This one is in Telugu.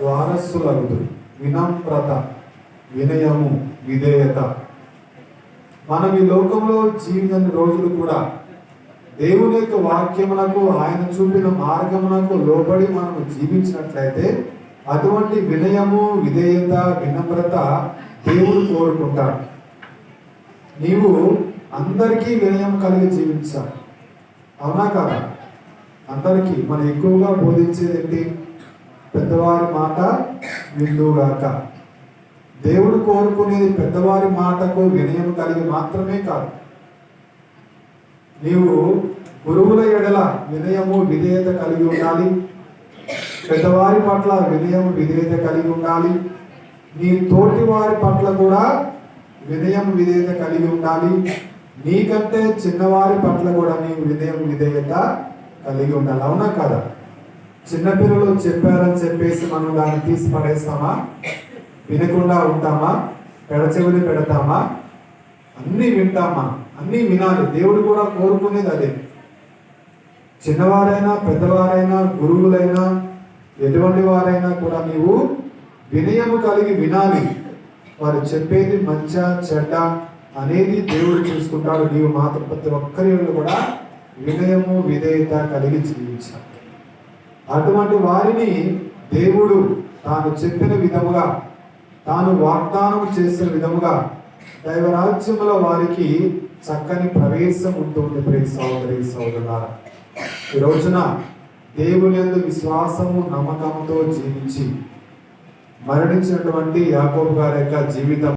వారసులగుదు వినమ్రత వినయము విధేయత. మనం ఈ లోకంలో జీవించిన రోజులు కూడా దేవుని యొక్క వాక్యమునకు ఆయన చూపిన మార్గమునకు లోబడి మనం జీవించినట్లయితే అటువంటి వినయము విధేయత వినమ్రత దేవుడు కోరుకుంటాడు. నీవు అందరికీ వినయం కలిగి జీవించాలి. అవునా కదా? అందరికీ. మనం ఎక్కువగా బోధించేది ఏంటి? పెద్దవారి మాట విందుగాక దేవుడు కోరుకునేది పెద్దవారి మాటకు వినయం కలిగి మాత్రమే కాదు. నీవు గురువుల ఎడల వినయము విధేయత కలిగి ఉండాలి. పెద్దవారి పట్ల వినయం విధేయత కలిగి ఉండాలి. నీ తోటి వారి పట్ల కూడా వినయం విధేయత కలిగి ఉండాలి. నీకంటే చిన్నవారి పట్ల కూడా నీవు వినయం విధేయత కలిగి ఉండాలి. అవునా కదా? చిన్నపిల్లలు చెప్పారని చెప్పేసి మనం దాన్ని తీసి పడేస్తామా? వినకుండా ఉంటామా? పెడచెవిని పెడతామా? అన్నీ వింటామా? అన్నీ వినాలి. దేవుడు కూడా కోరుకునేది అదే. చిన్నవారైనా పెద్దవారైనా గురువులైనా ఎటువంటి వారైనా కూడా నీవు వినయము కలిగి వినాలి. వారు చెప్పేది మంచ చెడ్డ అనేది దేవుడు చూసుకుంటాడు. నీవు మాత్రం ప్రతి ఒక్కరి కూడా వినయము విధేయత కలిగి జీవించాలి. అటువంటి వారిని దేవుడు తాను చెప్పిన విధముగా తాను వాగ్దానం చేసిన విధముగా దైవరాజ్యములో వారికి చక్కని ప్రవేశం ఉంటుంది ప్రియ సోదరి సోదరులారా ఈ రోజున దేవుని యందు విశ్వాసము నమ్మకంతో జీవించి మరణించినటువంటి యాకోబు గారి యొక్క జీవితం